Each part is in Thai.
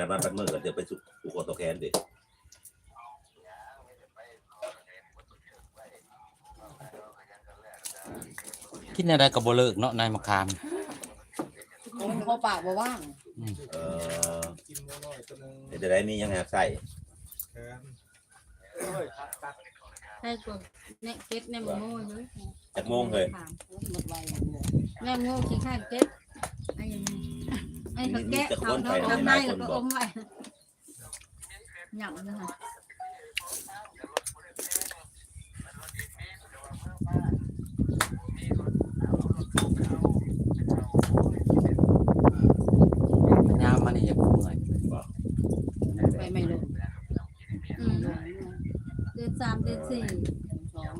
นัดวันปัดมือก็จะไปสุสุโขตัวแคนดิกินอะไรก็บ่เลิกเนาะนายมะขามผมพอปากบ่ว่างเออกินน้อยๆตัวหนึงเดี๋ยวจะได้มียังไงใส่แขนเอ้ยตัดตัดให้ตัวเนี่ยเก็ตเนี่ยมันโง่เลยจากโมงเลยหมดไวแม่โง่ขี้ข้านเก็ตไอ้ยังอืม ไอ้เขามีแกะจะเขาคนไปเขาหลายทำได้คแล้วนก็บออกมไว้หยั่งเลยค่ะ ยามมันนี่อยากเมื่อย ไปไม่ลง อืมเดือนสามเดือนสี่ สอง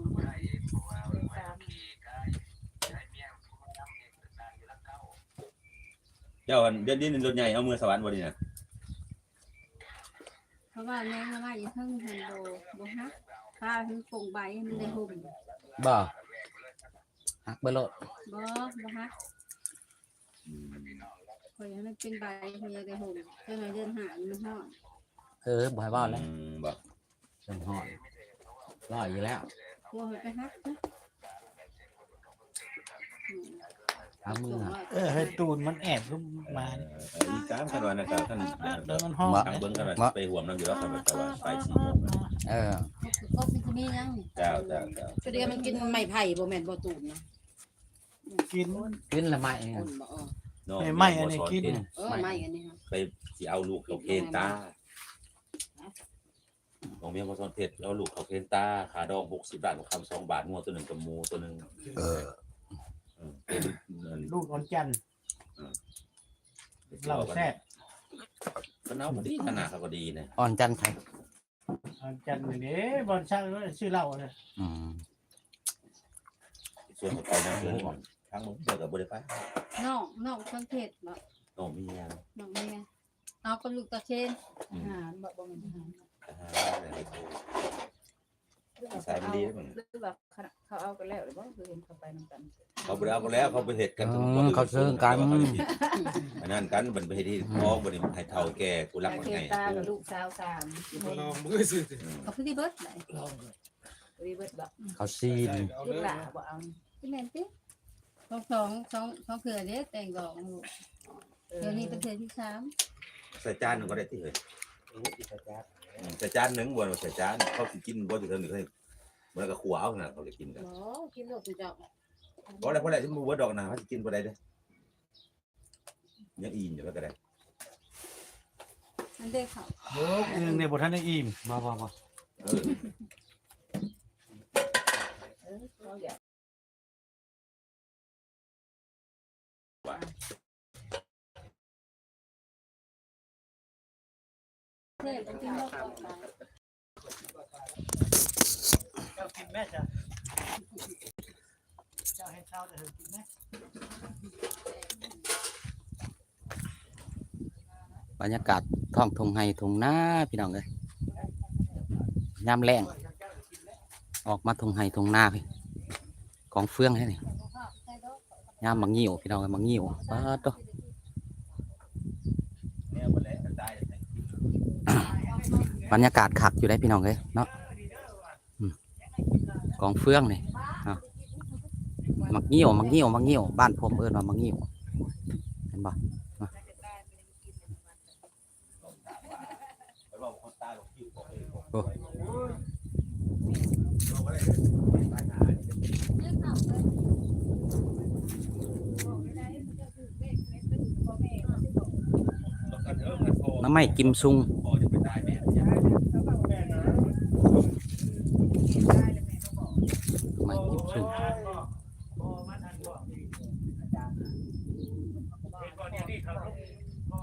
เจ้าอันเดือนนี้รถใหญ่เอามือสวรรค์วันนี้นะเพราะว่าแม่มาว่าอีทั้งฮันโดบ่ฮักพาถึงปงใบให้มันได้ห่มบ่ฮักเบลโลดบ่บ่ฮักคอยให้มันเป็นใบให้มันได้ห่มเพื่อให้เดินหามันห่อนเออบ่ให้เว้าแล้วอืมบอกจังฮอดรออยู่แล้วกลัวให้ไปฮักนะ อืมเอามืออะเออให้ตูนมันแอบขึ้นมาเออเอออีกสามคันวันนะครับท่านเดินมันห้องทางเบิ้งกันว่าไปห่วมน้ำอยู่แล้วคันวันตะวันไปสี่โมงนะเออก็เป็นที่นี่ยังเจ้าเจ้าเจ้าก็เดียวมันกินไม้ไผ่บ่แม่นบ่ตูนนะกินกินละไม้คเนี่ยนบ่เออน้องไม่ไม่อันนี้กินเออไม้อันนี้ฮะไปสิเอาลูกเขาเกณฑ์ตาของเมียพอสอนเพชรเอาลูกเขาเกณฑ์ตาขาดองหกสิบบาทคำสองบาทงัวตัวหนึ่งกับหมูตัวหนึ่งเออ ลูกนอนจันทร์เหล่าแซ่บก็เอาพอดีขนาดเขาก็ดีนะอ่อนจันไทยนอนจันทร์นี่เด้บอลช่างชื่อเหล่าเลยอืมส่วนต่อไปนะเรื่องของทางมึงเจอกับบริษัทน้องน้องสังเกตบ่น้องมีงานน้องแม่เอากระลูกตะเชนอืมอาหารบ่บ่แม่นอาหารอ่าอะไร ใส่มันดีได้มั้งหรือว่าเขาเอากันแล้วหรือบ่คือเห็นเขาไปนำกันเขาไปเอาไปแล้วเขาไปเห็ดกันอืมเขาซื้อกัน อันนั้นกันมันไปเฮ็ดที่ท้องมันให้เท่าแก่กูรักมันเกไงตากับลูกสาวสามมาลองมือสิกับพี่เบิร์ดไหนลองรีเบิดบ่เขาซีนเอาลูเลกยหลาบ่เอาพี่แมนติสองสองสองสองเผื่อเด้แต่งดอกลูกเดี๋ยวนี้เป็นเทือที่สามใส่จานหนึงก็ได้ที่เฮ้ยอืม ใส่จานหนึงบ่ใส่จานเขาสิกินบ่ถึงเท่านึงเฮ้ยมันก็ขัวเอาน่ะเขาจะกินกันบ่กินลูกเจ้าบ่แล้วพอแล้วที่มือบ่ดอกน่ะเขาสิกินบ่ได้เด้อยังอิ่มอยู่แล้วก็ได้มันได้เขาโอ้ยยังในบทท่านได้อิ่มบ่บ่บ่เออเออเราอยาก บรรยากาศท้องทงไห้ทงนาพี่น้องเอ้ยยามแรงออกมาทงไห้ทงนาพี่ของเฟื่องให้นี่ยามมังงิ้วพี่น้องเอ้ยมังงิ้วป้าดโตแนวบ่แล้วตาย บรรยากาศคักอยู่ได้พี่น้องเอ้ยเนาะกองเฟืองนี่เนาะมักงิ้ยวมักงิ้ยวมักงิ้ยวบ้านผมเอิ้นว่ามักงิ้ยวเห็นบ่ไปบอกคนตายบอกคิวบอกเองโอ้น้ำไม่กิมซุง พอจะไปได้แม่ น้ำไม่กิมซุง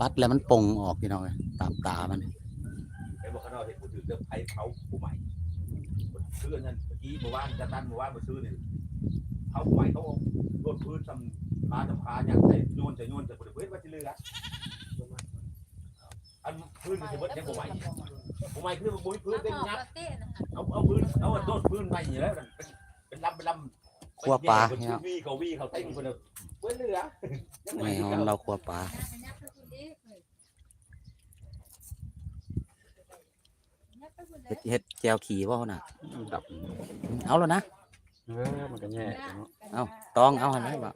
รัดแล้วมันปงออกพี่น้องตามตามันไอ้บอกข้างนอกเห็นผู้ถือเรื่องไผ่เขาผู้ใหม่ซื้อนั่นเมื่อกี้เมื่อวานจะตั้นเมื่อวานมาซื้อเนี่ยเขาผู้ใหม่เขาโดนพื้นทำพาทำพาอย่างไรโยนจะโยนจะบริเวณว่าจะเลืออันพื้นมันจะเบิดยังผู้ใหม่ผู้ใหม่คือบุ้ยพื้นเป็นงับเอาเอาพื้นเอาโดนพื้นใหม่อยู่แล้ว เป็นลำเป็นลำคั่วปลาเนเนี่ย วีเขาวีเขาเต้นคนเดียวเว้ยเหลือไม่เองเราขัวปลาเห็ดเห็ดแจวขี่ว่าน่ะ ดับเอาแล้วนะ เออมันก็แย่เนเอาตองเอาหันไหมบ่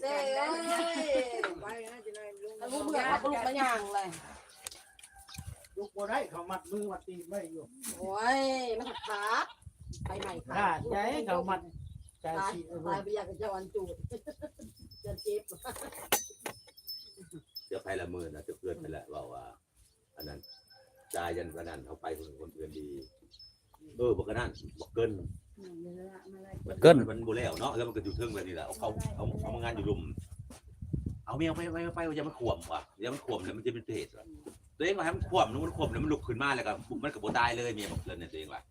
เจ้เอ้ยไปนะจีนายลุง ลูกเบื่อครับลูกมาย่างเลย ลูกบ่ได้เขามัดมือมัดตีนไว้อยู่โอ้ยมันขาดไปใหม่ขาขาดดใจเขามัดใจตายสีเออตายไปอยากจะเจ้าอันจูดจะเจ็บเดี๋ยวไปละหมื่นนะจะเพื่อนไปละว่าว่า อันนั้นจ่ายยันกระนั้นเอาไปคนคนอื่นดีเออบอกกระนั้นบอกเกินเกิน มันบูแล้วเนาะแล้วมันก็อยู่เทิงแบบนี้แหละเอาเขาเอาเอามางานอยู่รุม เอาเมียไปไปไปอย่ามันขวมว่ะอย่ามันขวมแล้วมันจะเป็นเพศว่ะ ตัวเองว่าให้มันขวมนู้นมันขวมแล้วมันลุกขึ้นมาแล้วก็มันก็บ่ตายเลยเมียบอกเลยเนี่ยตัวเองว่า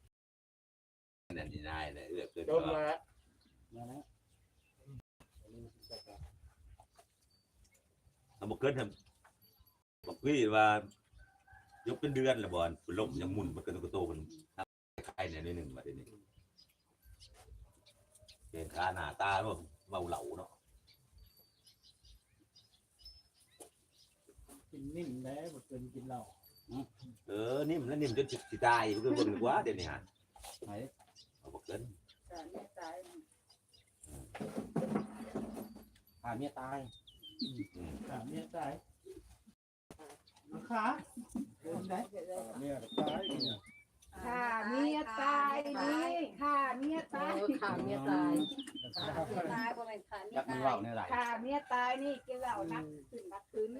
นั่นนี่นายเลยเอื้อเกินโดนว่ามาแล้วมาแล้วเอาบอกเกินทำบอกพี่ว่ายกเป็นเดือนละบอลลมยังมุนมันเกินกระโตมันใครเนี่ยนิดหนึ่งมาเดี๋ยวนี้เป็นขาหน้าตาว่าเมาเหลาเนาะ กินนิ่มแล้วบ่เกินกินเหล้าเออนิ่มแล้วนิ่มจนสิตายเพื่อนคนกว่าเดี๋ยวนี้ฮะไหนเอาบอกเกินพาเมียตายขาเมียตายขาเดินได้เมียตายเนี่ย ค่ะเมียตายนี่ค่ะเมียเอตายอขาเมียตายตายบ่แม่นค่ะเมียจักมันตาเว้ายในไหลค่ะเมียตายนี่กินเหล้านักขึ้นนักขึ้น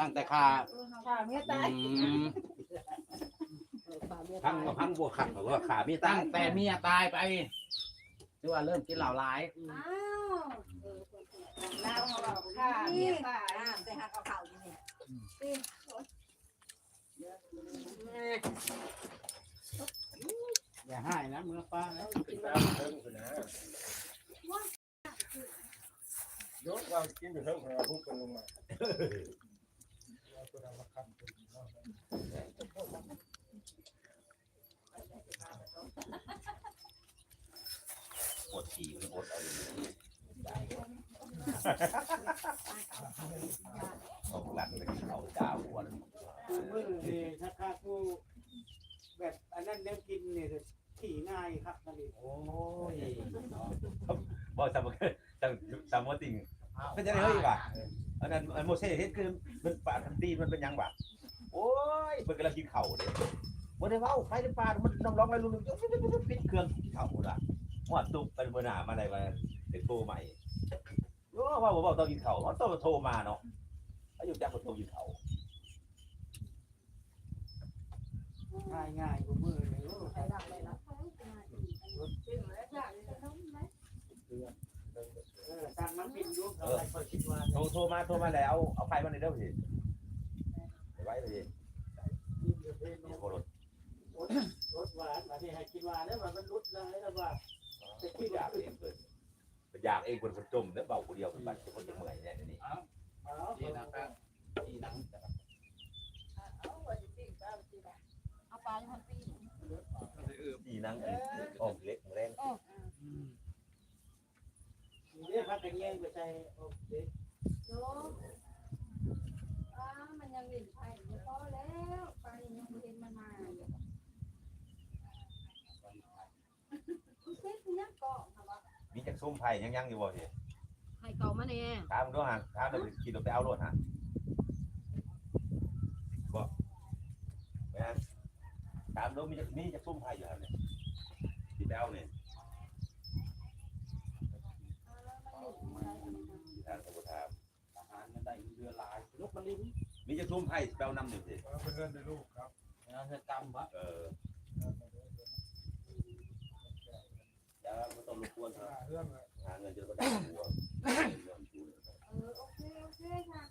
ตั้งแต่คาค่ะเมียตายอืมขาเมียพัตางยก็พังบวกขัดบอกว่าขามีตั้ตั้งงแต่เมียตายไปหรือว่าเริ่มกินเหล้าหลายอ้าวเราเราค่ะเมียตายแต่หักเอาเข่าอยู่นี่ อย่าให้นะมือป้าแล้วยกเรากินอยู่เท่าไหร่พูดกันลงมาปวดฉี่มันอดเอาอยู่เอาหลังเลยเขาจ้าหัวมือนี่ถ้าข้ากูแบบอั นนั้นเลี้ยงกินเนี่ยขี่ง่ายครับนั่นเองโอ้ยบอกสามสามสามติงเป็นยังไงเฮ้ยว่ะอันนั้นอันโมเสสเห็นคือมันปาทันตีมันเป็นยังว่ะโอ้ยมันกำลังกินเข่าเลยวันนี้ว่าไปในป่ามันน้องร้องอะไรลุงๆปิดเครื่องกินเข่าละหัวตุกเป็นเบอร์หนามาอะไรมาเด็กโทรใหม่โอ้ว่าผมบอกต้องกินเข่าเขาต้องโทรมาเนาะอายุจักคนโทรกินเข่า ง่ายง่ายกูมือเลยใครดักเลยนะเออตั้งน้ำบินยุ่งอะไรก็คิดว่าโทรโทรมาโทรมาแล้วเอาไฟมาในเด้อพี่ไว้เลยโคตรรถหวานมาที่ให้คิดว่าแล้วมันรุดเลยแล้วว่าจะคิดอยากเองเกินอยากเองคนคนจมแล้วเบาคนเดียวคนบัดคนจะเมื่อยเนี่ยนี่นี่นะครับที่นังเอปลาอยู่พันปีดีนังออกเล็กแรงเรียกพักกันแย่งไปใจโอเคโยอ้ามันยังหลินไปพอแล้วไปยังเห็นมันมาอยู่เซ็ตยังเกาะค่ะว่ามีจากส้มไผ่ยังยังอยู่บ่พี่ให้เก่ามาเนี่ยถามด้วยฮะถามแล้วกินเราไปเอารถฮะบ่แม่ถามแล้วมีจากมีจากส้มไผ่อยู่ฮะเนี่ยที่ไปเอาเนี่ยทางสมุทรถามอาหารมันได้เรือหลายลูกมันลิ้นมีจากส้มไผ่ไปเอาน้ำหนึ่งสิเอาไปเงินในลูกครับแล้วเธอกำวะเอออย่าไม่ต้องรบกวนเขาหาเรื่องเลยหาเงินจะก็ได้หัวเออโอเคโอเคค่ะ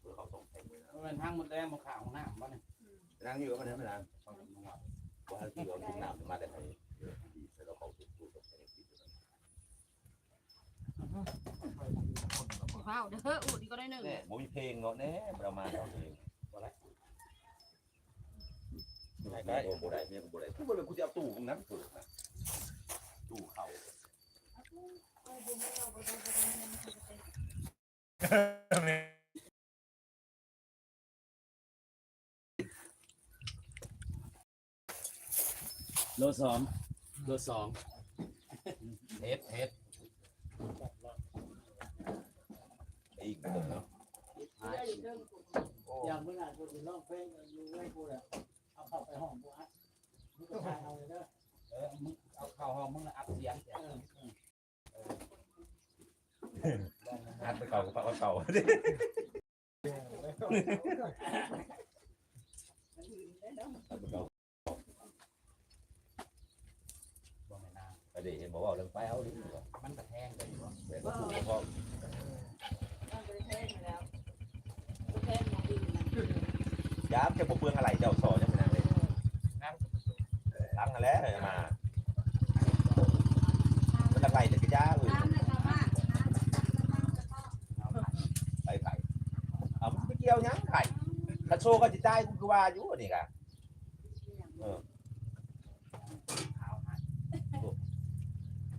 เพื่อเขาส่งไปเลยนะมันทางหมดแดงมาข่าว ของน้ำวะเนี่ยนั่งอยู่กับมันไม่นานว่าที่เรากินน้ำมาแต่ไหนที่เราเขาติดพูดกับใครติดข้าวเด้ออุดก็ได้หนึ่งเนี่ยมีเพลงเนาะเนี่ยประมาณเราเพลงได้ได้โอ้โหได้เนี่ยโอ้โหได้กูเลยกูจะเอาตู้ตรงนั้นเกิดนะตู้เขาเออดูไม่เราไปดูไปดูมันจะเป็น โลสองโลสองเฮ็ดเฮ็ดอีกเนาะอย่างเมื่อไหร่กูจะร้องเพลงอยู่ไว้กูเนี่ยเอาเข้าไปห้องกูอัดมึงก็ทายเอาเลยเด้อเออมึงเอาเข้าห้องมึงแล้วอัพเสียงเสียงอัดไปเก่ากับเก่าบ่แม่นาง ไปดิเห็นบอกว่าเรื่องไปเอาดิ มันกระแทงกันอยู่บ่ แต่ก็ถูกพอย้ำจะบ่เปลืองอะไรเจ้าสอนยังไงเลยล้างกันแล้วมา มันอะไรแต่ก็ยาอื่นไปไข่เอามันไม่เกี่ยวยังไข่ถ้าโชว์ก็จะได้กูก็ว่าอยู่นี่กะ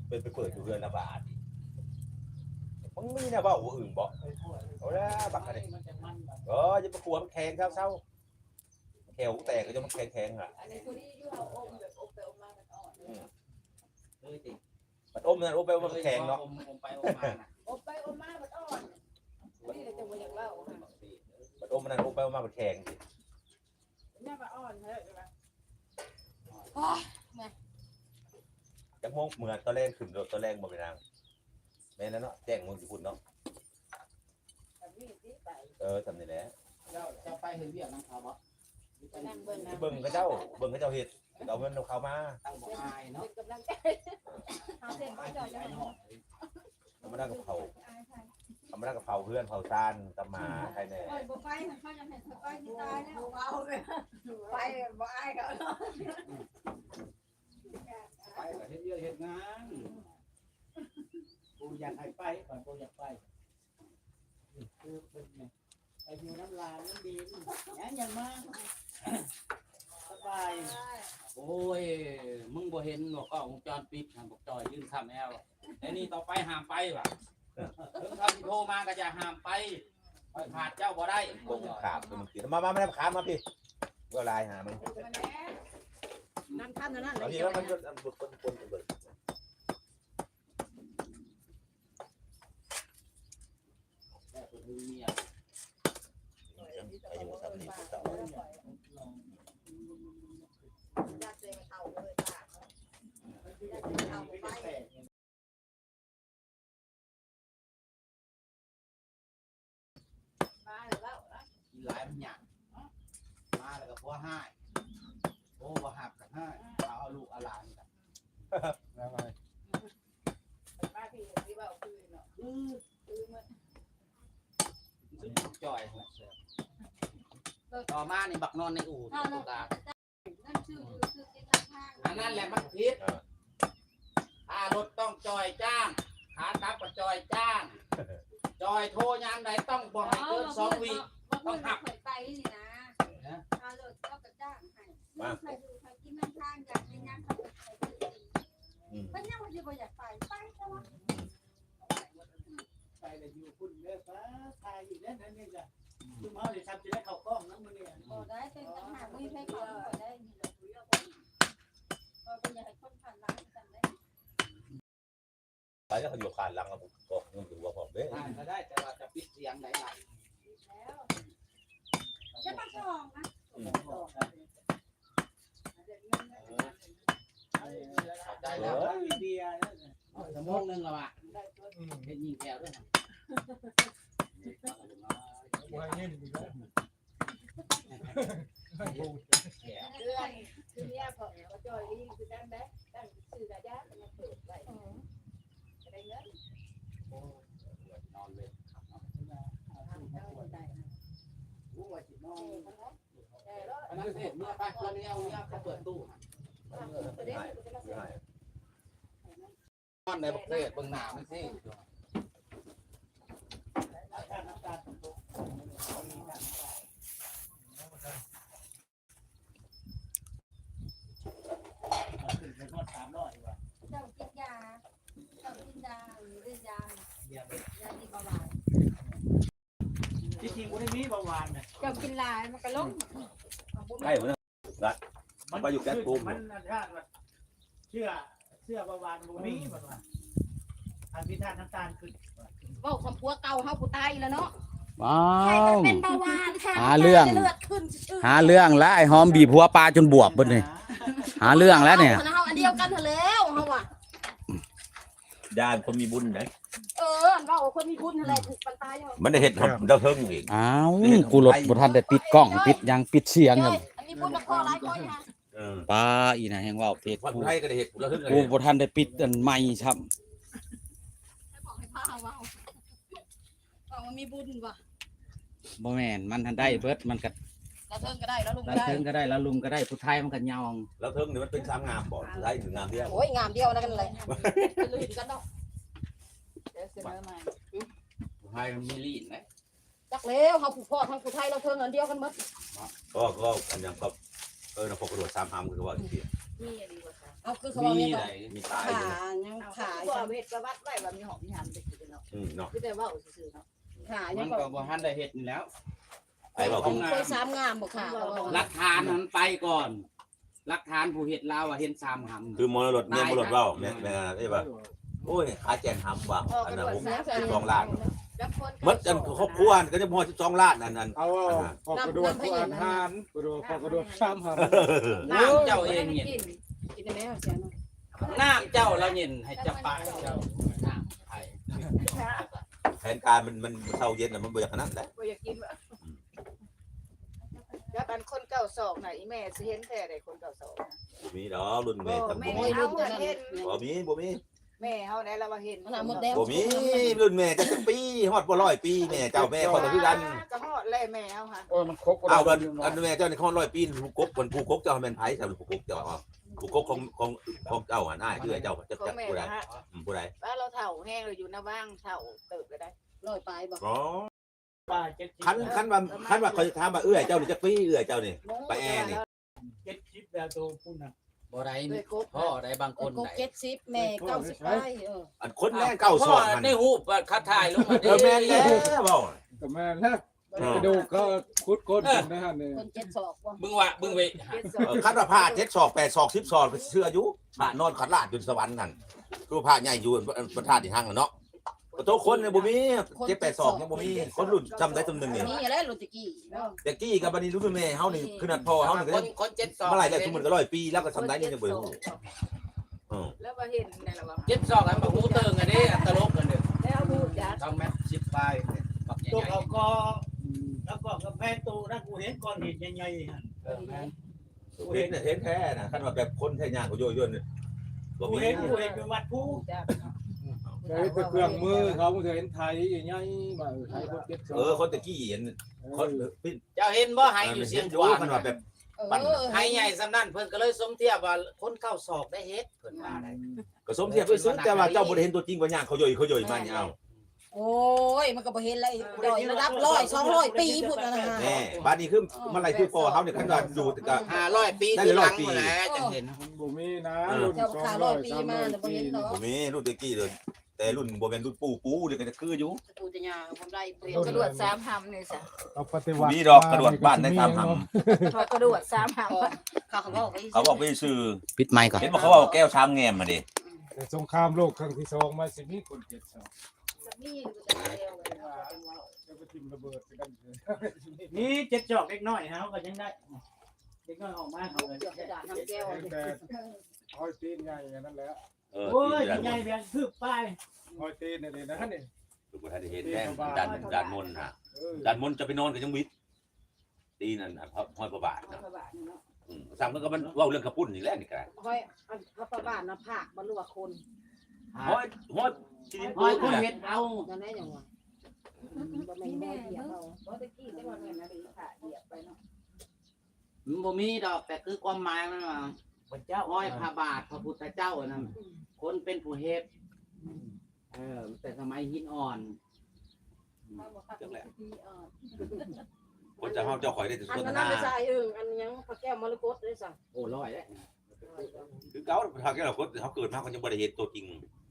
เป็นไปเปิดอยู่เรือนละบาทมึงมีนะบ่าวอื่นบ่เอาละบักอะไรมันจะมันแบบเออจะมากลัวมันแข็งเศร้าๆแขวแตกก็จะมันแข็งแข็งอะอันนี้คนที่อยู่เอาอมแบบอมไปอมมามันอ่อนเอ้ยติมัน อมนั่นอมไปอมมันแข็งเนาะอมอมไปอมมาน่ะอมไปอมมามันอ่อนนี่เลยจะมาอยากเล่าค่ะมันอมนั่นอมไปอมมามันแข็งสิเนี่ยมันอ่อนเฮ้ยใช่ไหมจังมงเหมือนตอนแรกขึ้นรถตอนแรกบ่ไปนางแม่นั่นเนาะแจ้งมึงสิคุณเนาะแบบนี้ที่ไปเออทำนี่แหละเจ้าเจ้าไปเห็นเวียกน้ำเขาบ่นั่งเบิ่งนะเบิ่งเขาเจ้าเบิ่งเขาเจ้าเฮ็ด เอาเงินเอาเขามาตั้งบ่อายเนาะเป็นกำลังใจหาเส้นไปก็จจออดดจะไปให้เนาะเอามาได้กับเขาเอามาได้กับเขาเพื่อนเขาซานตำมาใครแน่ปล่อยบ่ไปเขาจะให้เขาไปที่ตายแล้วเอาเลยไปบ่อายเขาเนาะไปก็เฮ็ดเวียกเฮ็ดงานกูอยากให้ไปก่อนกูอยากไปคือเป็นไงไปอยู่น้ำลายน้ำดียังยังมากส บาย โอ้ย มึงบ่เห็นบ่กล้องวงจรปิดทางบอกจอยยืนข้ามแอวแต่นี่ต่อไปห้ามไปว่ะถึงเขาสิโทรมาก็จะห้ามไปไปขาดเจ้าบ่ได้กงขาบตัวมึงกินมามาไม่ได้ขาบมาพี่ก็ลายหามึงนั่นท่านนั่นบางทีแล้วมันก็บุดคนคนเบิดแต่ตัวมึงเมียไอ้ยังทำนี่กูเจ้า ญาติเท่าเลยป้า ไม่ได้แตกมาหล่ากินหลายมันหยังมาแล้วก็พัวให้าโอ้บ่หักกันห้เอาเอาลูกเอาหลานกันแล้วไงป้าพี่ที่ว่าคือเนาะคือมันซึ่งจ่อยต่อมาในบักนอนในอู่ตุ๊กตานั่นชื่อคือที่ทางอันนั้นแหละมันผิดถ้ารถต้องจอยจ้างขากลับก็จอยจ้าง จอยโทรยามใดต้องบอกให้เกินสองวิต้องหักไปนี่นะถ้ารถก็กระจ้างให้มาใครดูใครกินน้ำทางอยากกินน้ำเขาไปกินอืมมันยังไม่ได้อยากไปไปแต่ว่าไปเลยอยู่คุณเด้อป้าทายอยู่นั่นนั่นนี่จ้ะคุณพ่อจะทำจะได้เข้ากล้องนั่งมือเนี่ยบ่ได้เป็นต่างหากไม่ให้เขาบ่ได้นี่แหละก็เป็นอยากให้คนผ่านร้านกันได้ ไป แล้วเขาอยู่ผ่านหลังกับบอกมึงถือว่าผมเด้ได้ก็ได้แต่ว่าจะปิดเสียงไหนไหนแล้วจะมาสองนะเข้าใจเอแล้วอเบียร์สมองนึงล้วอะเห็นยิงแก้วด้วยนะว่าเงินอีกแล้วเดือนคือเนี่ยพอเขาจอยนี่คือด้านแบ๊ด้านสื่อระยะมันเปิดไว้ อะไรเงี้ยนอนเลยรู้ว่าจิตนองแต่แล้วอันนั้นเสร็จเมื่อไปตอนนี้เอาเนี่ยเขาเปิดตู้ประนคือจะมาเสียนอนในประเทศเบื้องหน้ามันสิ ถ้าน้ำตาลตกขึ้นไปทอดสามร้อยว่ะ เจ้ากินยาเจ้ากินยาหรือได้ ยาเบียร์ยาที่เบาหวานที่จริงกูได้มีเบาหวานนะเจ้ากินลายมันก็ล้มใกล้เหมือนมันมันชาติว่าเชื่อเชื่อประวานบุมีบ่ว่าอันพิธานน้ำตาลขึ้นเว้าคำพัวเก่าเฮาผู้ตายแล้วเนาะว้าใครก็วเป็นเบาหวานค่ะหาเรื่อง เลือดขึ้นชื่อหาเรื่องแล้วไอ้หอมบีบหัวปลาจนบวบเบิดนี่หาเรื่องแล้วเนี่ยเฮาอันเดียวกันเถอะแล้วเฮาอะ ยานคนมีบุญนะเออเว้าคนมีบุญนั่นแหละถูกปันตายเนาะมันได้เห็ดเดาเทิงเองอ้าวกูรถบ่ทันได้ปิดกล้องปิดหยังปิดเสียงอยู่อันนี้บุญมาขอหลายคนค่ะเออป้าอีน่ะแฮงเว้าเพจวัดกูไทยก็ได้เห็ดเดาเทิงกูบ่ทันได้ปิดอันใหม่ครับให้บอกให้พาเว้าเอามันมีบุญว่ะบ่แม่นมันทันได้เบิดมันก็ เราเทิงก็ได้แล้วลุงลัก็นได้ เทิงก็ได้แล้วลุงก็ได้ผู้ไทยมันก็ยองแล้วเทิงเนี่ยมันเป็นสามงามบ่ไทยหรืองามเดียวโอ้ยงามเดียวนะกันเลยลืมกันเนาะเดี๋ยวเสนอมาไทยมันมีลีนนะจักแล้วเฮาผู้พ่อทั้งผู้ไทยเราเทิงอันเดียวกันหมดก็ก็อันยังก็เออนะพอกระโดดสามหามคือว่าที่นี่ดีกว่าค่ะเอาคือเขาว่ามีมีไหนมีตายขาอยู่ยังขาขาบ่เฮ็ดประวัติไว้ว่ามีหอมมีหามไปกินเนาะอืมเนาะคือแต่ว่าซื่อๆเนาะขามัยังนก็ก็บ่ทันได้เฮ็ดนี่แล้ว ไอ้บอกเคยสามงามบ่ขาหลักฐานมันไปก่อนหลักฐานผู้เฮ็ดลาวว่าเห็นสามหำคือมรดกเนี่ยมรดกเราแม่แม่ไอ้บ่โอ้ยขาแจงหามว่าพ่ออักนระนั้นโดผดมสามสองล้านจักคนมัดอันครอบครัวก็จะพอสิบสองล้านอันนั้นเอาเอาพอกระโดดพวกอาหารกระโดดพอกระโดดซ้ำหันน้ำเจ้าเองเห็นกินได้ไหมเสียเนาะน้ำเจ้าเราเห็นให้เจะปาเจ้าน้ำไทยแผนการมันมันเศร้าเย็นน่ะมันบ่อยากขนาดนั้นแหละ บ่อยากกินว่ะแล้วกันคนเก่าสองน่ะอีแม่สิเห็นแท้ได้คนเก่าสองบ่มีดอกรุ่นแม่บ่กันแม่บ่มีเอาเห็นบ่มีบ่มีแม่เฮาได้แล้วว่าเห็นมันหาหมดแดงบ่มีรุ่นแม่จะสักปีฮอดบ่ร้อยปีแม่เจ้าแม่คนละคือกันก็ฮอดแล่แม่เฮาค่ะโอ้ยมันครบเอากันอันแม่เจ้านี่เขาร้อยปีผู้กบคนผู้กบเจ้าแม่นไผสำหรับผู้กบเจ้าอะผู้กบของของของเจ้าอะน่าคือเจ้าจะของจะแม่ผู้ใดนะฮะอืมผู้ใดว่าเราเฒ่าแห้งเราอยู่หน้าบ้างเฒ่าเติบก็ได้ร้อยปลายบ่อ๋อ ป้าเจ็ดคันคันว่าคันว่าเขาจะถามว่าเอื้อยเจ้านี่จักปีเอื้อยเจ้านี่ไปแอร์นี่เจ็ดชิปแล้วตัวพุ่นน่ะบ่ได้เลนี่ยครบพ่อได้บางคนก็ได้เจ็ดสิบแม่เก้าสิบปลายเอออันคนแรกเก้าสองพันในหูปคัดถ่ายลงมาเออแม่นแล้วเว้าก็แม่นแล้วกระดูกก็คุดก้นนะฮะเนี่ยคนเจ็ดศอกว่ะบึงว่าบึงเวเจ็ดสอเองอคันว่าผ้าเจ็ดศอกแปดศอกสิบศอกเชื่ออยู่ผ้านอนขัดลาดอยู่สวรรค์นั่นคือผ้าใหญ่อยู่บนธาตุที่ห้างน่ะเนาะ ก็โตคนเนี่ยบ่มีเจ็ดแปดศอกยังบ่มีคนรุ่นจำได้จำหนึงนี่นี่แหละโรติกี้เนาะแต่กี้กับบัดนี้รุ่นแม่เฮานี่คือนัดพ่อเฮานี่ก็คยันงคนเจ็ดสองเมื่อไหร่จะสมมุติก็ร้อยปีแล้วก็ทำได้ยังบ่รู้อือแล้วว่าเห็นในระหว่างเจ็ดสองอันมาหูเติงอันนี้อัตลกกันเด้อแล้วพูดจ้ะต้องแม่สิบปลายปักใหตัวญ่เขาก็แล้วก็กับแม่ตูนะกูเห็นก้อนหินใหญ่ๆฮะๆเออแม่นเห็นน่ะเห็นแท้น่ะคันว่าแบบคนแท้ยากก็โยยนบ่กูมีเห็นกูเห็นอยู่วัดผู้ จ้ะใช้แต่เครื่องมือเขาเห็นไทยใหญ่มาไทยคนเจ็ดเออคนตะกี้เห็นคนปิ้นเจ้าเห็นบ่ให้อยู่เสียงกวางคันว่าแบบเออให้ใหญ่สำนั่นเพิ่นก็เลยสมเทียบว่าคนเข้าศอกได้เฮ็ดเพิ่นว่าได้ก็สมเทียบไปซื้อแต่ว่าเจ้าบ่ได้เห็นตัวจริงว่าย่างเขาโยยเขาโยยมาเนี่ยเอาโอ้ยมันก็บ่เห็นเลยดอยระดับร้อยสองร้อยปีพุ่นนะฮะแน่บ้านนี้คือมันอะไรคือพ่อเฮาเนี่ยคันว่าอยู่แต่ก็ห้าร้อยปีที่หลังหมดแล้วจังเห็นบ่มีนะเจ้าขาร้อยปีมาแต่บ่เห็นเนาะบ่มีรุ่นตะกี้เลย แต่รุ่นบ่แม่นรุ่นปู่ปู่นี่ก็จะคืออยู่กูจะยาทำได้เปลี่ยกระโดดสามหำนี่จ้ะเอาปฏิวัติมีดอกกระโดดบ้านในตามหำพอกระโดดสามหำเขาเขาบอกเขาบอกไปซื้อปิดไมค์ก่อน เห็นบอกเขาว่าแก้วชามแงมมาดิแต่สงครามโลกครั้งที่สองมาสิมีคนเจ็ดสองมีจะเร็วเลยจะไปทิมระเบิดกันนี่เจ็ดจอกเล็กน้อยฮะเขาก็ยังได้เล็กน้อยออกมาเขาเลยเดี๋ยวกระดาษน้ำแก้ว แต่ห้อยตีนใหญ่นั่นแหละ เออโอ้ยที่ใหญ่เบียงคืบป้ายห้อยตีนนี่นะนี่ทุกคนได้เห็นแน่ดันดันมนต์ฮะเออดันมนต์จะไปนอนกับยังมิดตีนั่นอะห้อยประบาทนะอืมสั่งมันก็มันเว้าเรื่องกระปุ่นนี่แหละนี่ก็ได้ห้อยพระประบาทนะภาคบรรลุคนห้อยห้อยชีวิตห้ปือยนคนนี่แหละเฮ็ดเอานั่นแน่ยังวะบ่ไม่ได้เดียวเขาบ่ตะกี้ได้ว่าแม่นอะไรค่ะเหยียบไปเนาะมันบ่มีดอกแต่คือความหมายมันว่าพระเจ้าห้อยพระบาทพระพุทธเจ้าอันนั้น คนเป็นผู้เฮ็ดเออ แต่สมัยหินอ่อนคนจะเฮาเจ้าข่อยได้แต่อันสนทนั้นนาไม่ใช่เอออันยังพระแก้วมรกตเลยสั่งโอ้ร้อยแล้วคือเก่าทางแก้วคนเขาเกิดมาเขายังบ่ได้เห็นตัวจริง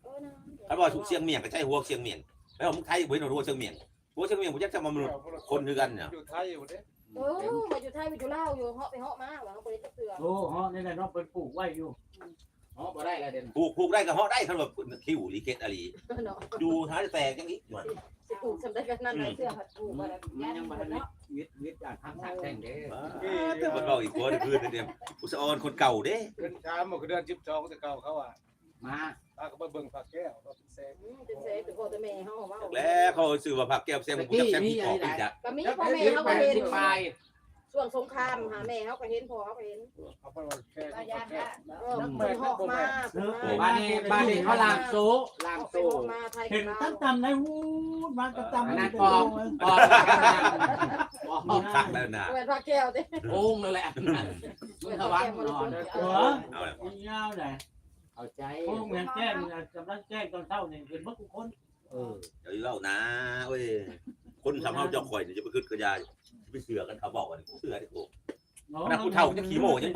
เออนะคันว่าเสียงเมียงก็ใช่หัวเสียงเมียงแล้วมึงไทยบ่เห็นหัวเสียงเมียงหัวเสียงเมียงบ่จักจะมามนุษย์คนคือกันเนี่ยอยู่ไทยอยู่เด้เออมาอยู่ไทยไปอยู่ลาวอยู่เหาะไปเหาะมาหวังไปจะเสือโอ้ฮะนี่แหละน้องเป็นปลูกไว้อยู่ อ๋อบ่ได้แล้วเด่นปลูกปลูกได้ก็เหาะได้คันว่าคิวลีเกตอะไรเนาะดูหาแตกจังนี้หน่อยสิปลูกสำได้กันนั่นเลยเสื้อผัดปลูกมัมานแล้วมันยัยังงบ่บ่ทันได้เนาะวิทย์วิทย์จากทางหักแท่งเด้แต่มันบอกอีกคนคือเนี่ยอุสออนคนเก่าเด้เดือนชามมันก็เดือนสิบสองแต่เก่าเขาอะมาตาก็มาเบิ่งผักแก้วเราเป็นแสนเป็นเสเป็นพ่อแต่แม่เฮาว่าแล้วเขาซื้อว่าผักแก้วแซมกูจับแซมที่ออกอีกจ้ะก็มีพ่อแม่เฮาก็เห็นไป ช่วงสงครามหาแม่เฮาก็เห็นพ่อเฮาก็เห็นเอาไปว่าแค่ก็ผัย่ากนแก้วละเออมันเหาะมาบ้านนี้บ้านนี้เขาลามโซลามโซมาไทยเห็นกับตั้เรางตำในหูมาตั้งตำอันในนั้นปหูอมปอมปอมผักแล้วนะเวลาแก้วเด้โอ่งเลยแหละมึงระวังนอนหัวเอาละยาวไหนเอาใจพวกเงี้ยแจ้งกำลังแจ้งตอนเช้าเนี่ยเป็นพวกทุกคนเออเดี๋ยวเล่านะเว้ยคนทำเฮาเจ้าข่อยนี่จะไปขึ้นกระยา ไปเสือกันเขาบอกว่าเสือที่โก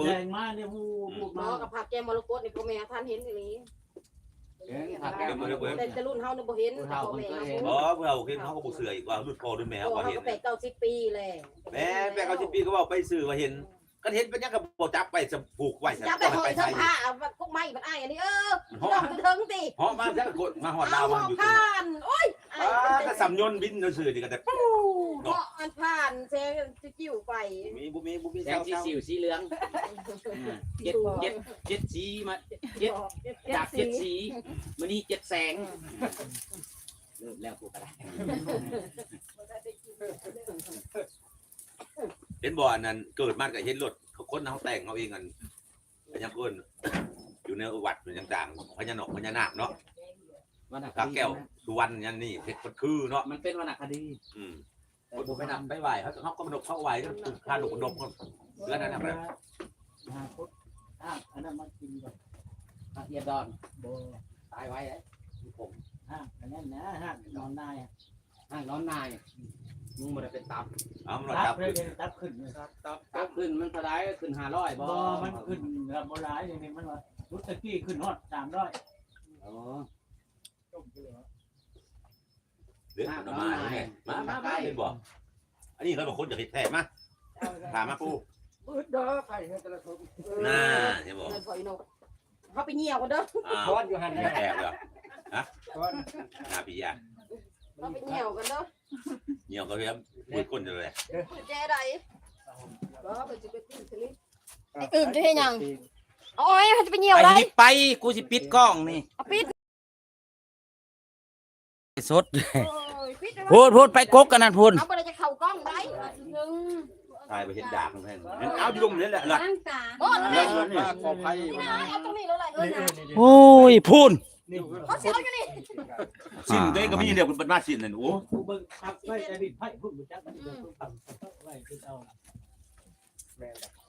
แดงมากเนี่ยหูพูดหมมาอกับผักแก้วมรกตนี่พ่อแม่ท่านเห็นอีหลีเห็นผักแก้วมันเบิ่งแต่แต่รุ่นเฮานี่บ่เห็นแต่พ่อแม่เฮาอ๋อเพื่อเอาเห็นเขาก็บ่เสืออีกว่ารุ่นพ่อรุ่นแม่พ่อเขาก็เฮาเห็นก็แปดเก้าสิบปีแล้วแม่แม่เขาสิปีก็บอกไปซื้อว่าเห็น ก็เห็นเป็นยังกับบ่จับไปจะผูกไว้จับไปหอยเสื้อผ้าเอาพวกไม้มันอ้ายอันนี้เออเพราะต้องถึงติเพราะมาแล้วกดมาหอดเอาดาวหมันอกอยู่ตรงผ่านโอ้ยอ้ายอ่าก็สำยนต์บินซื่อๆนี่ก็แต่ปุ๊ เหาะอันผ่านเซจิ้วไปมีบ่มีบ่มีแดเช้างสีเช้าสิวสีเหลืองเจ็ดเจ็ดเจ็ดสีมาเจ็ดจากเจ็ดสีมันนี่เจ็ดแสงเริ่มแล้วกูก็ได้เห็นบ่อันนั้นเกิดมาก็เห็นรถคนเฮาแต่งเฮาเองกันก็ยังเพิ่นอยู่ในวัดอยู่ต่างๆพญานกพญานาคเนาะวันอักพระแก้วสุวรรณยันนี่เฮ็ดคือเนาะมันเป็นวันอักคดีอืม คนบ่ไปนำไปไหว้เขาเขาก็มานกเขาไหว้ก็ถูกพาดกนกเขาเรื่องนั้นน่ะแบบอ่าพุทธอ่าอันนั้นมันกินแบบพระเอียดอนโบตายไว้เลยผมอ่าอันนั้นนะฮะนอนนายอะห้างน้อนนายมึงมันเป็นตับเอามันตัจับบเลยตับขึ้นครับตับตับขึ้นมันเท่าไรขึ้นห้าร้อยบ่บ่มันขึ้นแบบโบราณอย่างนี้มันว่ารุตะกี้ขึ้นฮอดสามร้อยอ๋อต้ม เกลือเรื่องผลไม้เนี่ยมามามาเห็นบ่อันนี้เขาบอกคนจะเฮ็ดแท้มาถามมาปูปืดเด้อใครเฮ็ดแต่ละคนน่าเห็นบ่เงินพอยนกเขาไปเหี่ยวกันเด้ออ้าวก้อนอยู่หันแอบเลยก้อนนาปียาเขาไปเหี่ยวกันเด้อเหี่ยวก็เรียบพูดคนเลยแจ้ใดบ่ไปสิไปปิ้งสลิปไอ้อื่นจะเฮ็ดหยังโอ้ยเขาจะไปเหี่ยวไปได้นี่ไปกูสิปิดกล้องนี่เอาปิดสดโอ้ยปิด พูดพูดไปกกกันนั่นพูดเอาบ่ได้จะเข้ากล้องได้ถึงตายไปเห็นดากมันแพงเอาอยู่ตรงนี้แหละล่ะร่างกายบ่เรื่นั่อนงนี้ขอภัยนี่เอาตรงนี้แล้วแหละเออนะโอ้ยพูนนี่เขาสิเอาอยู่นี่สิ้นเด้ก็มีเดียวมันมาสิ้นนั่นโอ้กูเบิ่งทับไว้แต่ดิไผ่พุ่นบ่จักมันเบิ่งพุ่นทำไว้คือเอาแม่